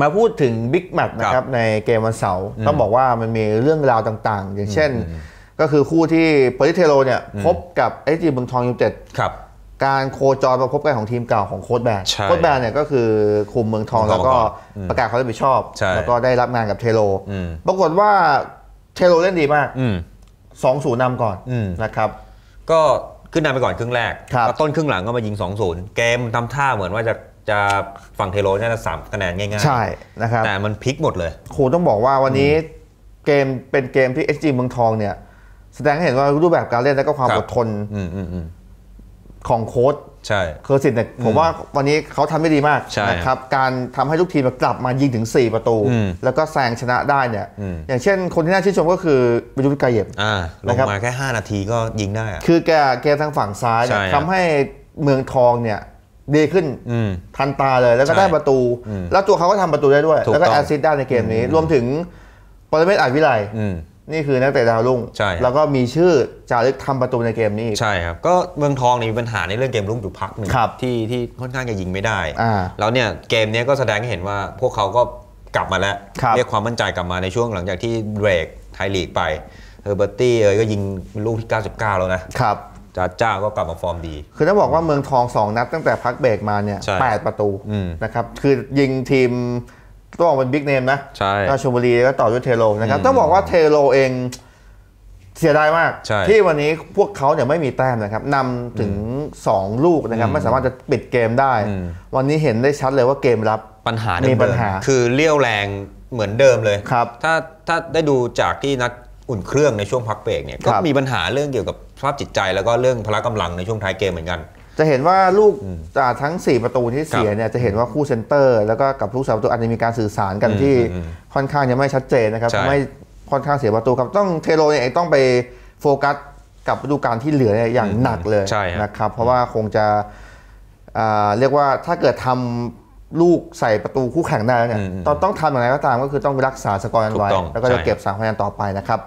มาพูดถึงบิ๊กแมตช์นะครับในเกมวันเสาร์ต้องบอกว่ามันมีเรื่องราวต่างๆ อย่างเช่น ก็คือคู่ที่เปอริเทโรเนี่ยพบกับไอจีเมืองทองยูไนเต็ดครับการโคจรมาพบกันของทีมเก่าของโค้ชแบนใช่โค้ชแบนเนี่ยก็คือคุมเมืองทองเมืองทองแล้วก็ก่อนอืมประกาศความรับผิดชอบใช่แล้วก็ได้รับงานกับเทโรอืมปรากฏว่าเทโรเล่นดีมากอืม2 0นำก่อนอืมนะครับ ก็ขึ้นนำไปก่อนครึ่งแรกครับแล้วต้นครึ่งหลังก็มายิง 2-0 เกมทำท่าเหมือนว่าจะ จะฝั่งเทโรน่าจะสามคะแนนง่ายๆ ใช่นะครับแต่มันพลิกหมดเลยครูต้องบอกว่าวันนี้เกมเป็นเกมที่ SG เมืองทองเนี่ย แสดงให้เห็นว่ารูปแบบการเล่นและก็ความครับอดทนอืมอืมอืมของโค้ชใช่เคอร์สินเนี่ยผมว่าวันนี้เขาทำได้ดีมากใช่นะครับการทำให้ลูกทีมกลับมายิงถึง 4 ประตูอืมแล้วก็แซงชนะได้เนี่ยอืมอย่างเช่นคนที่น่าชื่นชมก็คือวิรุตกายเย็บอ่าลงนะครับมาแค่ 5 นาทีก็ยิงได้อะคือแกเกมทางฝั่งซ้ายเนี่ยใช่ครับทำให้เมืองทองเนี่ย ดีขึ้นอืมทันตาเลยแล้วก็ใช่ได้ประตูอืมแล้วตัวเขาก็ทำประตูได้ด้วยถูกแล้วก็ต้องแอสซิสต์ได้ในเกมนี้ รวมถึงปรเมศอาจวิไลอืมนี่คือนักเตะดาวรุ่งใช่ครับแล้วก็มีชื่อจารึกทำประตูในเกมนี้อีกใช่ครับก็เมืองทองนี่มีปัญหาในเรื่องเกมลุกอยู่พักหนึ่งครับที่ที่ค่อนข้างจะยิงไม่ได้อ่าแล้วเนี่ยเกมเนี้ยก็แสดงให้เห็นว่าพวกเขาก็กลับมาแล้วครับเรียกความมั่นใจกลับมาในช่วงหลังจากที่เบรกไทยลีกไปเฮอร์เบอร์ตี้เอยก็ยิงลูกที่ 99 แล้วนะครับ จ้าจ้าก็กลับมาฟอร์มดี คือต้องบอกว่าเมืองทองสองนัดตั้งแต่พักเบรกมาเนี่ยใช่แปดประตูอืมนะครับคือยิงทีมต้องบอกเป็นบิ๊กเนมนะใช่ราชบุรีแล้วก็ต่อด้วยเทโรนะครับอืมต้องบอกว่าเทโรเองเสียดายมากใช่ที่วันนี้พวกเขาเนี่ยไม่มีแต้มนะครับนำถึง 2 ลูกนะครับไม่สามารถจะปิดเกมได้อืมวันนี้เห็นได้ชัดเลยว่าเกมรับปัญหามีเดิมๆปัญหา คือเลี้ยวแรงเหมือนเดิมเลยครับถ้าถ้าได้ดูจากที่นัด อุ่นเครื่องในช่วงพักเบรกเนี่ยก็ครับมีปัญหาเรื่องเกี่ยวกับสภาพจิตใจ แล้วก็เรื่องพละกำลังในช่วงท้ายเกมเหมือนกัน จะเห็นว่าลูกจากทั้ง 4 ประตูที่เสียเนี่ยจะเห็นว่าคู่เซนเตอร์ แล้วก็กับลูกสาวประตูอาจจะมีการสื่อสารกันอืมที่อืมค่อนข้างยังไม่ชัดเจนนะครับใช่ทำให้ค่อนข้างเสียประตูครับต้องเทโรเนี่ยเองต้องไปโฟกัสกับฤดูกาลที่เหลือเนี่ยอย่างหนักเลยใช่ครับนะครับ เพราะว่าคงจะอ่าเรียกว่าถ้าเกิดทำลูกใส่ประตูคู่แข่งได้แล้วเนี่ยต้องต้องทำอย่างไรก็ตามก็คือต้องรักษาสกอร์นั้นไว้ถูกต้องแล้วก็จะใช่เก็บสามคะแนนต่อไปนะครับ